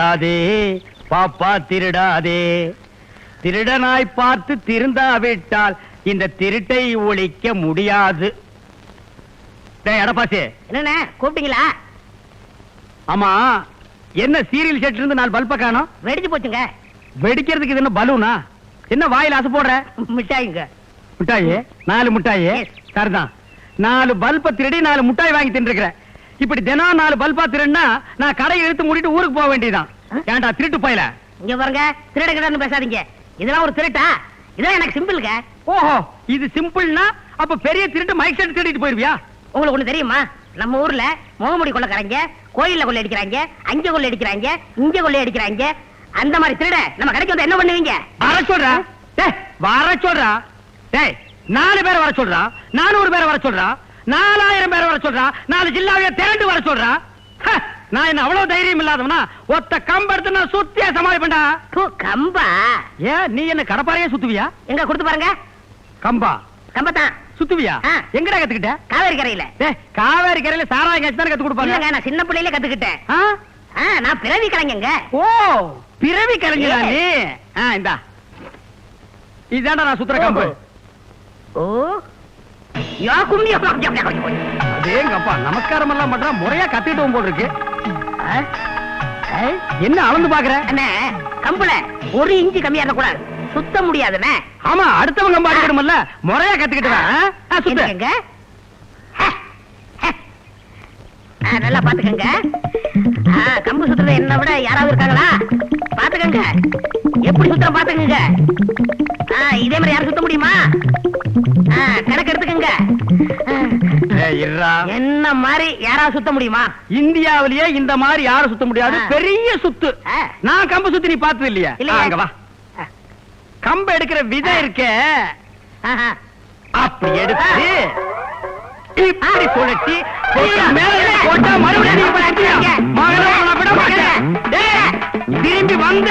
திருடாதே பாப்பா திருடாதே. திருடனாய் பார்த்து திருந்தாவிட்டால் இந்த திருட்டை ஒழிக்க முடியாது. எடப்பாசி என்னண்ணே கூப்பிட்டீங்களா? ஆமா என்ன சீரியல் செட் இருந்து நாலு பல்ப காணோம்? வெடிச்சு போச்சுங்க. வெடிக்கிறதுக்கு இது என்ன பலூனா? என்ன வாயில அசை போடுற? மிட்டாய்ங்க. முட்டாயி நாலு முட்டாயி. சரிதான். நாலு பல்ப திருடி நாலு முட்டாய் வாங்கி தின்றுக்கிற இப்படி தினம் நாலு பல்பா திருடினா நான் கடையை இழுத்து மூடிட்டு ஊருக்கு போக வேண்டியதுதான். ஏன்டா திருட்டு போயில? இங்க பாருங்க திருட கிடன்னு பேசாதீங்க. இதெல்லாம் ஒரு திருட்டா? இதெல்லாம் எனக்கு சிம்பிளுங்க ஓஹோ இது சிம்பிள்னா அப்ப பெரிய திருட்டு மைக் செட் திருடிட்டு போயிருவியா? உங்களுக்கு ஒண்ணு தெரியுமா? நம்ம ஊர்ல முகமுடி கொள்ளக்காரங்க கோயில்ல கொள்ளை அடிக்கிறாங்க அங்க கொள்ளை அடிக்கிறாங்க இங்க கொள்ளை அடிக்கிறாங்க. அந்த மாதிரி திருட நம்ம கடைக்கு வந்து என்ன பண்ணுவீங்க? வர சொல்றா. டேய் வர சொல்றா. டேய் நாலு பேரை வர சொல்றா. நானூறு பேரை வர சொல்றா. நாலாயிரம் பேரை வர சொல்றா நாலு ஜில்லாவைய திரண்டு வர சொல்றா. நான் என்ன அவ்வளவு தைரியம் இல்லாதவனா? ஒத்த கம்பெடுத்து நான் சுத்தியா சமாளிப்பேன்டா. தூ, கம்பா? ஏன் நீ என்ன கடப்பாறையே சுத்துவியா? எங்க கொடுத்து பாருங்க. கம்பா. கம்பத்தான் சுத்துவியா. எங்கடா கத்துக்கிட்ட? காவேரி கரையில. காவேரி கரையில சாராய காட்சி தானே கத்து கொடுப்பாங்க? நான் சின்ன பிள்ளையில கத்துக்கிட்டேன். நான் பிறவி கலைஞங்க. ஓ பிறவி கலைஞரா. நீ? இந்தா. இதாண்டா நான் சுத்துற கம்பு. ஓ யா கும்மி அதேங்கப்பா நமஸ்காரம் எல்லாம் பண்றா முறையா கத்துக்கிட்டு போல் இருக்கு என்ன அளந்து பாக்குற? அண்ணே கம்புல ஒரு இன்ச்சு கம்மியா இருக்க கூடாது சுத்த முடியாதுண்ணே. ஆமா அடுத்தவங்க கம்பு அடிக்கணும்ல. முறையா கத்துக்கிட்டு வா, ஆ? ஆ, சுத்து. என்னங்க? ஹ, ஹ. ஆ, நல்லா பாத்துக்கங்க. கம்பு சுத்துறது என்ன விட யாராவது இருக்காங்களா? பாத்துக்கங்க. எப்படி சுத்துற பாத்துக்கங்க. இதே மாதிரி யாரும் சுத்த முடியுமா? கணக்கு எடுத்துக்கங்க. என்ன மாதிரி யாராவது சுத்த முடியுமா? இந்தியாவிலேயே இந்த மாதிரி யாரும் சுத்த முடியாது. பெரிய சுத்து. நான் கம்பு சுத்தி நீ பார்த்தது இல்லையா. கம்பு எடுக்கிற விதம் இருக்கே. அப்படி எடுத்து இப்படி. சுழட்டி. மேல போட்டா மறுபடியும் திரும்பி வந்த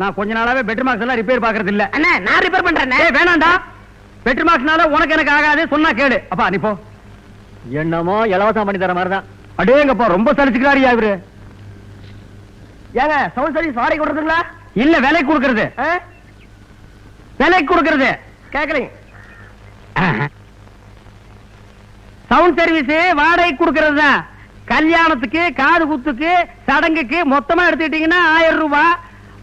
நான் கொஞ்ச நாளாவே பெட்ரூம் மார்க்ஸ் எல்லாம் ரிப்பேர் பாக்குறது இல்ல. அண்ணா நான் ரிப்பேர் பண்றேண்ணே. ஏய் வேணாம்டா. பெட்ரூம் மார்க்ஸ்னால உனக்கு எனக்கு ஆகாது சொன்னா கேளு. அப்பா நீ போ. என்னமோ இலவசம் பண்ணி தர மாதிரி தான் அடேங்கப்பா ரொம்ப சலிச்சுக்கிறாரியா இவரு. ஏங்க சவுண்ட் சர்வீஸ் வாடகை கொடுத்துங்களா இல்ல விலை கொடுக்கறது. விலை கொடுக்கறது. கேட்கலைங்க சவுண்ட் சர்வீஸ் வாடகை கொடுக்கறது தான். கல்யாணத்துக்கு காது குத்துக்கு சடங்குக்கு மொத்தமா எடுத்துக்கிட்டீங்கன்னா ஆயிரம் ரூபாய்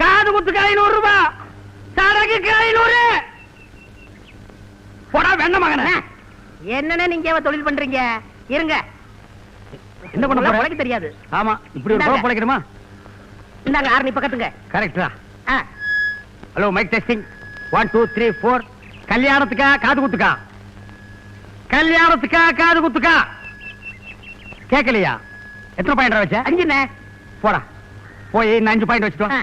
காது குத்துக்கு ஐநூறு ரூபாய் சடங்குக்கு ஐநூறு. போடா வெண்ண மகன. என்னண்ணே நீங்க தொழில் பண்றீங்க? இருங்க. என்ன பண்ண? உழைக்க தெரியாது. ஆமா இப்படி ஒரு குழப்பம் பிழைக்கணுமா இந்தாங்க ஆறு பக்கத்துங்க. கரெக்டா hello mike testing one two three four கல்யாணத்துக்கா காது குத்துக்கா? கல்யாணத்துக்கா காது குத்துக்கா? கேட்கலையா எத்தனை பாயிண்ட் வச்ச? அஞ்சுண்ணே போடா. போய் இன்னும் அஞ்சு பாயிண்ட் வச்சுட்டு வா. ஆ.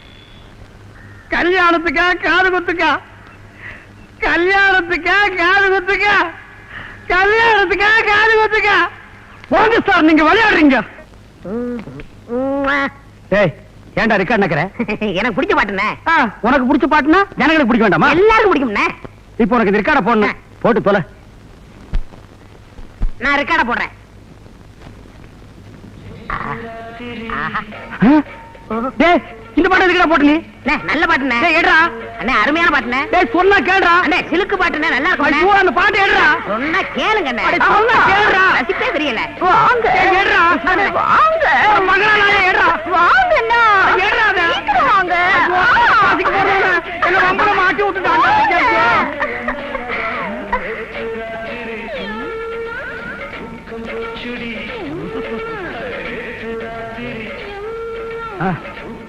கல்யாணத்துக்கா காது குத்துக்கா கல்யாணத்துக்கா காது குத்துக்கா கல்யாணத்துக்கா காது குத்துக்கா போங்க சார் நீங்க விளையாடுறீங்க. டேய் ஏன்டா ரெக்கார்ட் நக்கற எனக்கு பிடிச்ச பாட்டுண்ணே. உனக்கு பிடிச்ச பாட்டுனா ஜனங்களுக்கு பிடிக்க வேண்டாமா? எல்லாருக்கும் பிடிக்கும்ண்ணே. இப்போ உனக்கு இந்த ரெக்கார்ட போடணும். போட்டு தொலை. நான் ரெக்கார்ட போடுறேன். டேய் இந்த பாட்டு எதுக்குடா போட்டு நீ நல்ல டேய் எடுடா அண்ணே அருமையான டேய் சொன்னா கேளுடா. அண்ணே சிலுக்கு பாட்டுண்ணே நல்லா ஐயோ இருக்கும் அந்த பாட்டு எடுடா சொன்னா கேளுங்க அண்ணே சொன்னா கேளுடா. ரசிப்பே தெரியல. வாங்க. அண்ணே, வாங்க. மகனா நான் வாங்க. அண்ணா. சீக்கிரம் வாங்க என்ன வம்பல மாட்டி விட்டுட்டாங்க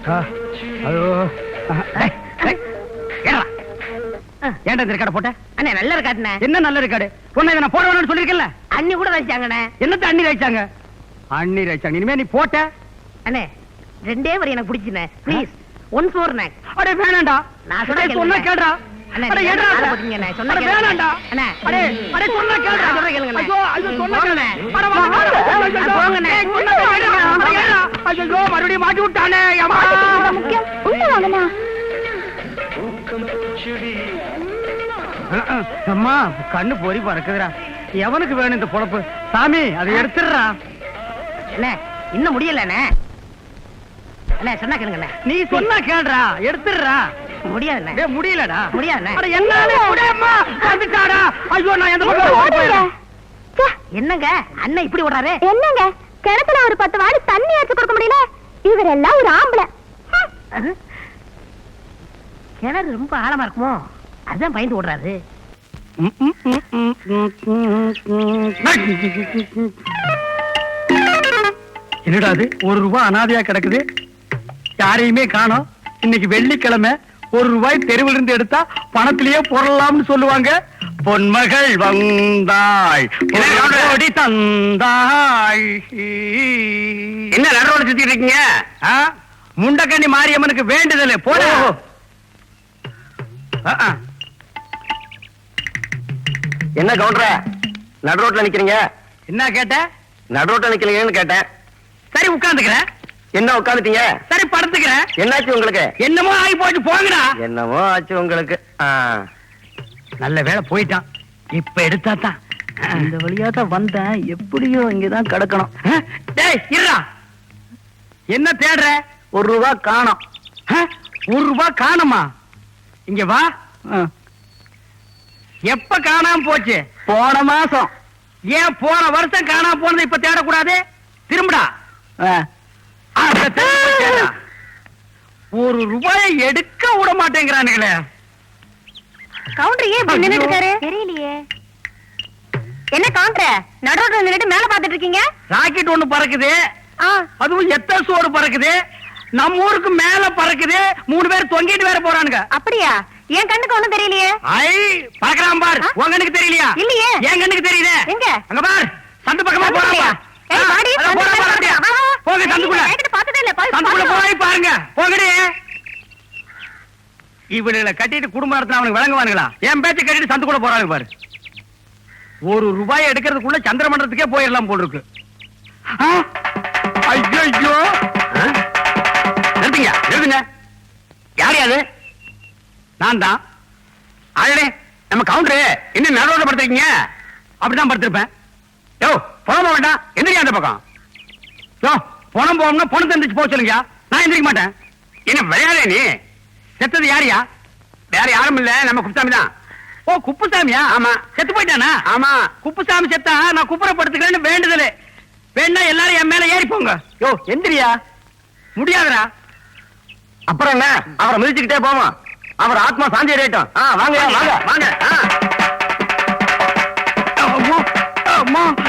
டேய், ஏன்டா? இந்த ரெக்கார்ட போட்ட? அண்ணே நல்லா இருக்காட்டுண்ணே என்ன நல்ல ரெக்கார்டு? உன்னை நான் போட வேணும்னு சொல்லிருக்கேன்ல? அண்ணி கூட ரசிச்சாங்கண்ணே என்னத்த அண்ணி வச்சாங்க அண்ணி வச்சாங்க இனிமே நீ போட்ட? அண்ணே ரெண்டே வரி எனக்கு பிடிச்சுண்ணே ப்ளீஸ் ஒன் ஃபோர் அடே வேணாண்டா. நான் சொன்னா அடே, கேளுங்க. கேளுங்க. மறுபடியும் மாட்டி விட்டானே அம்மா. கண்ணு பொறி பறக்குதுடா. எவனுக்கு வேணும் இந்த பொழப்பு? சாமி அதை எடுத்துடுறா. அண்ணே இன்னும் முடியலண்ணே அண்ணே. சொன்னா கேளுங்கண்ணே நீ சொன்னா கேளுடா. எடுத்துடுறா. முடியாதுண்ணே. டேய் முடியலடா. முடியாதுண்ணே. அட என்னாலே முடியம்மா வந்துட்டாடா. ஐயோ நான் எந்த பக்கம் ஓடுங்க. போயிடுறேன். ச்சே, என்னங்க? அண்ணன் இப்படி ஓடுறாரு? என்னங்க? கிணத்துல ஒரு பத்து வாடி தண்ணி எடுத்து கொடுக்க முடியல? இவரெல்லாம் ஒரு ஆம்பளை. ஹம். கிணறு ரொம்ப ஆழமா இருக்குமோ? அதான் பயந்து ஓடுறாரு. என்னடா அது? ஒரு ரூபாய் அனாதையா கிடக்குது. யாரையுமே காணோம். இன்னைக்கு வெள்ளிக்கிழமை. ஒரு ரூபாய் தெருவில் இருந்து எடுத்தா பணத்திலேயே போடலாம்னு சொல்லுவாங்க. பொன்மகள் வந்தாள் பொன்னோடி தந்தாள் என்ன நடரோட சுத்திட்டு இருக்கீங்க? முண்டக்கண்ணி மாரியம்மனுக்கு வேண்டுதல் போட. என்ன கவுண்டர நடுரோட்ல நிக்கிறீங்க? என்ன கேட்ட? நடுரோட்ல நிக்கிறீங்கன்னு கேட்டேன். சரி உட்கார்ந்துக்கிறேன் என்ன உட்காந்துட்டீங்க? சரி படுத்துக்கிறேன். என்னாச்சு உங்களுக்கு? என்னமோ ஆகி போச்சு போங்கடா. என்னமோ ஆச்சு உங்களுக்கு. நல்ல வேலை போயிட்டான். இப்ப எடுத்தா தான். இந்த வழியா தான் வந்தேன். எப்படியோ இங்கதான் கிடக்கணும். டேய் இருடா. என்ன தேடுற? ஒரு ரூபா காணோம்? ஒரு ரூபாய் காணுமா? இங்க வா. எப்ப காணாம போச்சு? போன மாசம். ஏன் போன வருஷம் காணாம போனது இப்ப தேடக்கூடாது? திரும்புடா அத திரும்ப போய் தேடுடா. ஒரு ரூபாயை எடுக்க விட மாட்டேங்கிறானுங்களே கவுண்டர் ஏன் இப்படி நின்னுட்டு இருக்காரு? தெரியலையே. என்ன கவுண்டர்? நடுரோட்ல நின்னுட்டு மேல பாத்துட்டு இருக்கீங்க? ராக்கெட் ஒண்ணு பறக்குது. அதுவும் எத்த சோறு பறக்குது? நம்ம ஊருக்கு மேல பறக்குது. மூணு பேர் தொங்கிட்டு வேற போறானுங்க. அப்படியா? என் கண்ணுக்கு ஒண்ணும் தெரியலையே. ஐ பறக்குறான் பார்? உன் கண்ணுக்கு தெரியலையா? இல்லையே. என் கண்ணுக்கு தெரியுதே எங்க? அங்க பார். சந்து பக்கமா போறான் போங்க சந்துக்குள்ள போய் பாருங்க. போங்கடி இவனுங்களை கட்டிட்டு குடும்ப நடத்தின அவனுக்கு விளங்குவானுங்களா? என் பேச்சை கட்டிட்டு சந்துக்குள்ள போறாங்க பாரு. ஒரு ரூபாய் எடுக்கிறதுக்குள்ள சந்திர மண்டலத்துக்கே போயிடலாம் போல் இருக்கு ஐயோ நிறுத்துங்க நிறுத்துங்க. யார் அது? நான் தான். அழடே நம்ம கவுண்டரு என்ன நடுவோட படுத்துருக்கீங்க. அப்படிதான் படுத்திருப்பேன். யோ பணம் போக வேண்டாம். எந்திரிக்க அந்த பக்கம். யோ பணம் போகணும்னா பணம் தந்துச்சு போக சொல்லுங்க நான் எந்திரிக்க மாட்டேன். என்ன விளையாடே நீ? செத்தது யாரியா? வேற யாரும் இல்ல நம்ம குப்புசாமி தான். ஓ குப்புசாமியா? ஆமா. செத்து போயிட்டானா? ஆமா. குப்புசாமி செத்தா நான் குப்புறப்படுத்துக்கிறேன்னு வேண்டுதல். வேணா எல்லாரும் என் மேல ஏறி போங்க. யோ எந்திரியா? முடியாதுடா. அப்புறம் என்ன? அவரை மிதிச்சுக்கிட்டே போவோம். அவர் ஆத்மா சாந்தி அடையட்டும். வாங்க வாங்க. வாங்க.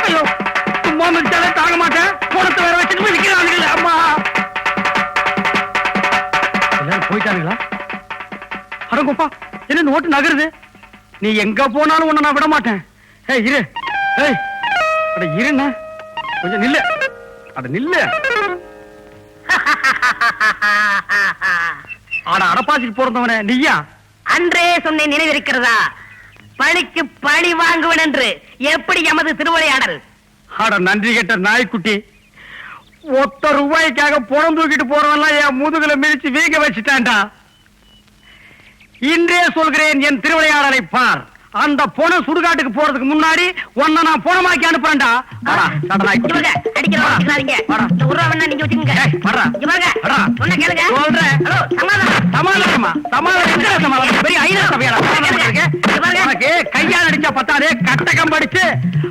ஐயோ. சும்மா தாங்க மாட்டேன். போனத்தை வேற வச்சுட்டு போய் நிக்கிறானுங்களே அம்மா. எல்லாரும் போயிட்டானுங்களா? அடங்கப்பா என்ன நோட்டு நகருது? நீ எங்க போனாலும் உன்னை நான் விட மாட்டேன். ஏய் இரு. ஏய் அட இருண்ணா. கொஞ்சம் நில்லு. அட நில்லு. அட அடப்பாசிக்கு பிறந்தவனே நீயா? அன்றே சொன்னேன் நினைவிருக்கிறதா? பழிக்கு பழி வாங்குவன் என்று எப்படி எமது திருவிளையாடல் அட நன்றி கெட்ட நாய்க்குட்டி. ஒத்த ரூபாய்க்காக புறம் தூக்கிட்டு போறவெல்லாம் என் முதுகுல மிதிச்சு வீங்க வச்சுட்டான்டா. இன்றே சொல்கிறேன் என் திருவிளையாடலை பார். அந்த பொண சுடுகாட்டுக்கு போறதுக்கு முன்னாடி உன்னை நான் பொணமாக்கி அனுப்புறேன்டா. கையால் அடிச்சா பத்தாதே கட்டகம் படிச்சு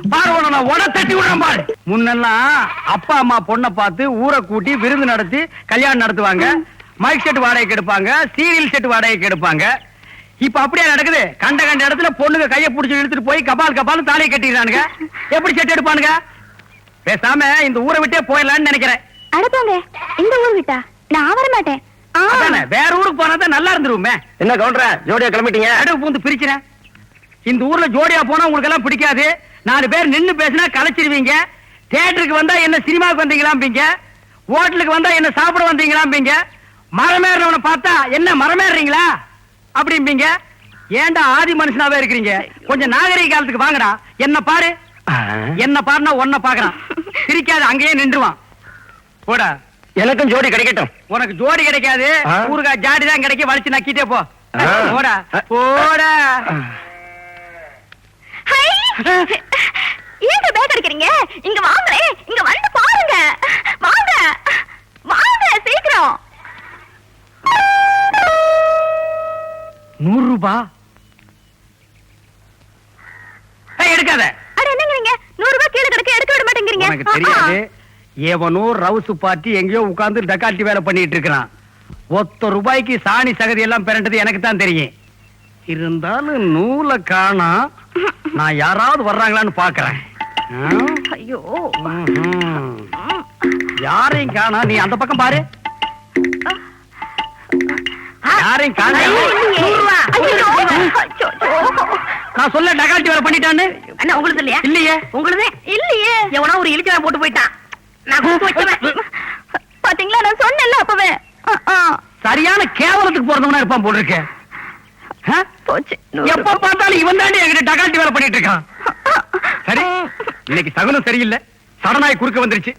பாரு உட தட்டி விடுறேன் பாரு. முன்னெல்லாம் அப்பா அம்மா பொண்ணை பார்த்து ஊரை கூட்டி விருந்து நடத்தி கல்யாணம் நடத்துவாங்க. மைக் செட் வாடகைக்கு எடுப்பாங்க சீரியல் செட் வாடகைக்கு எடுப்பாங்க. இப்ப அப்படியே நடக்குது? கண்ட கண்ட இடத்துல பொண்ணுங்க கையை பிடிச்சி இழுத்துட்டு போய் கபால் கபால் தாலியை கட்டிடுறானுங்க. எப்படி செட் எடுப்பானுங்க? பேசாம இந்த ஊரை விட்டே போயிடலாம்னு நினைக்கிறேன். அனுப்புங்க இந்த ஊர் விட்டா? நான் வர மாட்டேன் வேற ஊருக்கு போனா தான் நல்லா இருந்துருவோமே என்ன கவுண்டர ஜோடியா கிளம்பிட்டீங்க? நடுவு பூந்து பிரிக்கிறேன் இந்த ஊர்ல ஜோடியா போனா உங்களுக்கு எல்லாம் பிடிக்காது. நாலு பேர் நின்னு பேசினா கலைச்சிருவீங்க. தியேட்டருக்கு வந்தா என்ன சினிமாவுக்கு வந்தீங்களாம்பீங்க. ஹோட்டலுக்கு வந்தா என்ன சாப்பிட வந்தீங்களாம்பீங்க. மரமேறவனை பார்த்தா என்ன மரமேறீங்களா அப்படிம்பீங்க? ஏன்டா ஆதி மனுஷனாவே இருக்கிறீங்க? கொஞ்சம் நாகரிக காலத்துக்கு வாங்கடா. என்ன பாரு? என்ன பாருனா ஒன்ன பாக்குறான் சிரிக்காது அங்கேயே நின்றுவான். போடா. எனக்கும் ஜோடி கிடைக்கட்டும். உனக்கு ஜோடி கிடைக்காது. ஆ. ஊருகா ஜாடி தான் கிடைக்கும் வலிச்சு நக்கிட்டே போ. போடா. போடா. ஹை! ஏங்க பேக் அடிக்கிறீங்க? இங்க வாங்களே. இங்க வந்து பாருங்க. வாங்க. நூறு ரூபா? எடுக்காத. நூறு ரூபாய் கீழே கிடக்க எடுக்க விட மாட்டேங்கிறீங்க. உனக்கு தெரியாது. எவனோ ரவுசு பார்ட்டி எங்கேயோ உட்கார்ந்து டக்காட்டி வேலை பண்ணிட்டு இருக்கிறான். ஒத்த ரூபாய்க்கு சாணி சகதி எல்லாம் பிறண்டது எனக்கு தான் தெரியும். இருந்தாலும் நூலை காணா நான் யாராவது வர்றாங்களான்னு பாக்குறேன் ஐயோ. யாரையும் காணா. நீ அந்த பக்கம் பாரு. யாரையும். நான் சொல்ல டக்காட்டி வேலை பண்ணிட்டான்னு? அண்ணா, உங்களுக்கு இல்லையா? இல்லையே. உங்களுது? இல்லையே. எவனா ஒரு இழிச்சவன் போட்டு போயிட்டான். நான் கொடுத்து வச்சவன் பாத்தீங்களா? நான் சொன்னேன்ல அப்பவே. சரியான கேவலத்துக்கு பிறந்தவனா இருப்பான் போல் இருக்கு ஆ? போச்சு. நூறு எப்ப பார்த்தாலும் இவன் தாண்டி என்கிட்ட டகாட்டி வேலை பண்ணிட்டு இருக்கான். சரி இன்னைக்கு சகுனம் சரியில்லை. சடனாய் குறுக்க வந்துருச்சு.